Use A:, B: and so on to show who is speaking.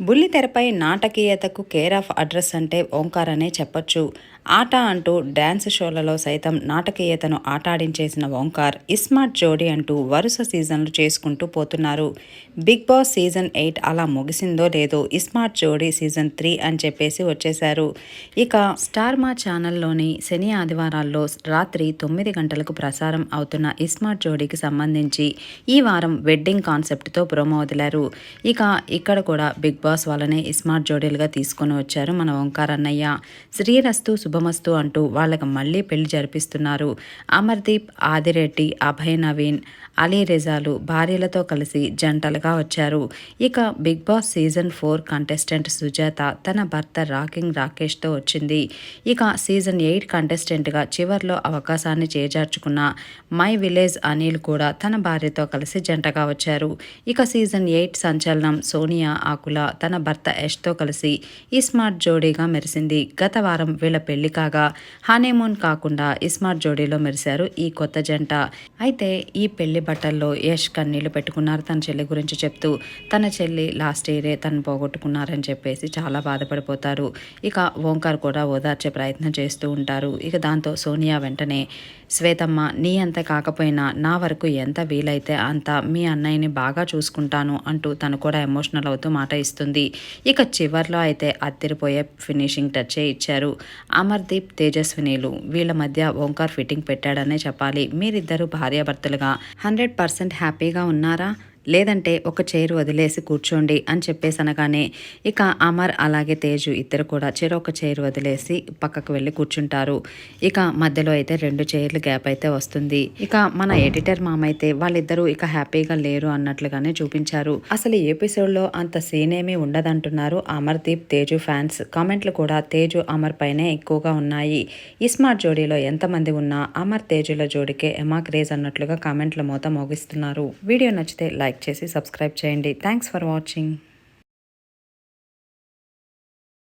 A: బుల్లితెరపై నాటకీయతకు care of address అంటే ఓంకార్ అనే చెప్పొచ్చు. ఆట అంటూ డ్యాన్స్ షోలలో సైతం నాటకీయతను ఆటాడించేసిన ఓంకార్ ఇస్మార్ట్ జోడీ అంటూ వరుస సీజన్లు చేసుకుంటూ పోతున్నారు. బిగ్ బాస్ సీజన్ ఎయిట్ అలా ముగిసిందో లేదో ఇస్మార్ట్ జోడీ సీజన్ త్రీ అని చెప్పేసి వచ్చేశారు. ఇక స్టార్ మా ఛానల్లోని శని ఆదివారాల్లో రాత్రి తొమ్మిది గంటలకు ప్రసారం అవుతున్న ఇస్మార్ట్ జోడీకి సంబంధించి ఈ వారం వెడ్డింగ్ కాన్సెప్ట్తో ప్రోమో వదిలారు. ఇక ఇక్కడ కూడా బిగ్ బాస్ వాళ్ళనే స్మార్ట్ జోడీలుగా తీసుకొని వచ్చారు మన ఓంకార్ అన్నయ్య. శ్రీరస్తు శుభమస్తు అంటూ వాళ్ళకి మళ్ళీ పెళ్ళి జరిపిస్తున్నారు. అమర్దీప్ ఆదిరెడ్డి అభయ్ నవీన్ అలీ రెజాలు భార్యలతో కలిసి జంటలుగా వచ్చారు. ఇక Bigg Boss season four contestant Sujatha తన భర్త రాకింగ్ రాకేష్తో వచ్చింది. ఇక సీజన్ ఎయిట్ కంటెస్టెంట్గా చివరిలో అవకాశాన్ని చేజార్చుకున్న మై విలేజ్ అనిల్ కూడా తన భార్యతో కలిసి జంటగా వచ్చారు. ఇక సీజన్ ఎయిట్ సంచలనం సోనియా ఆకుల తన భర్త యష్తో కలిసి ఈ స్మార్ట్ జోడీగా మెరిసింది. గత వారం వీళ్ళ పెళ్ళి కాగా హనీమూన్ కాకుండా ఇస్మార్ట్ జోడీలో మెరిశారు ఈ కొత్త జంట. అయితే ఈ పెళ్ళి బట్టల్లో యష్ కన్నీళ్ళు పెట్టుకున్నారు తన చెల్లి గురించి చెప్తూ. తన చెల్లి లాస్ట్ ఇయరే తను పోగొట్టుకున్నారని చెప్పేసి చాలా బాధపడిపోతారు. ఇక ఓంకార్ కూడా ఓదార్చే ప్రయత్నం చేస్తూ ఉంటారు. ఇక దాంతో సోనియా వెంటనే శ్వేతమ్మ నీ అంత కాకపోయినా నా వరకు ఎంత వీలైతే అంత మీ అన్నయ్యని బాగా చూసుకుంటాను అంటూ తను కూడా ఎమోషనల్ అవుతూ మాట ఇస్తుంది. ఇక చివర్లో అయితే అత్తిరిపోయే ఫినిషింగ్ టచ్ ఇచ్చారు. అమర్దీప్ తేజస్వినీలు వీళ్ళ మధ్య ఓంకార్ ఫిట్టింగ్ పెట్టాడనే చెప్పాలి. మీరిద్దరు భార్యాభర్తలుగా హండ్రెడ్ పర్సెంట్ హ్యాపీగా ఉన్నారా? లేదంటే ఒక చైర్ వదిలేసి కూర్చోండి అని చెప్పేసి అనగానే ఇక అమర్ అలాగే తేజు ఇద్దరు కూడా చెరొక ఒక చైర్ వదిలేసి పక్కకు వెళ్ళి కూర్చుంటారు. ఇక మధ్యలో అయితే రెండు చైర్లు గ్యాప్ అయితే వస్తుంది. ఇక మన ఎడిటర్ మామైతే వాళ్ళిద్దరూ ఇక హ్యాపీగా లేరు అన్నట్లుగానే చూపించారు. అసలు ఈ ఎపిసోడ్లో అంత సీన్ ఏమీ ఉండదంటున్నారు అమర్దీప్ తేజు ఫ్యాన్స్. కామెంట్లు కూడా తేజు అమర్ పైనే ఎక్కువగా ఉన్నాయి. ఈ స్మార్ట్ జోడీలో ఎంతమంది ఉన్నా అమర్ తేజుల జోడికే ఎమా క్రేజ్ అన్నట్లుగా కామెంట్ల మూత మోగిస్తున్నారు. వీడియో నచ్చితే లైక్ చేసి సబ్స్క్రైబ్ చేయండి. Thanks for watching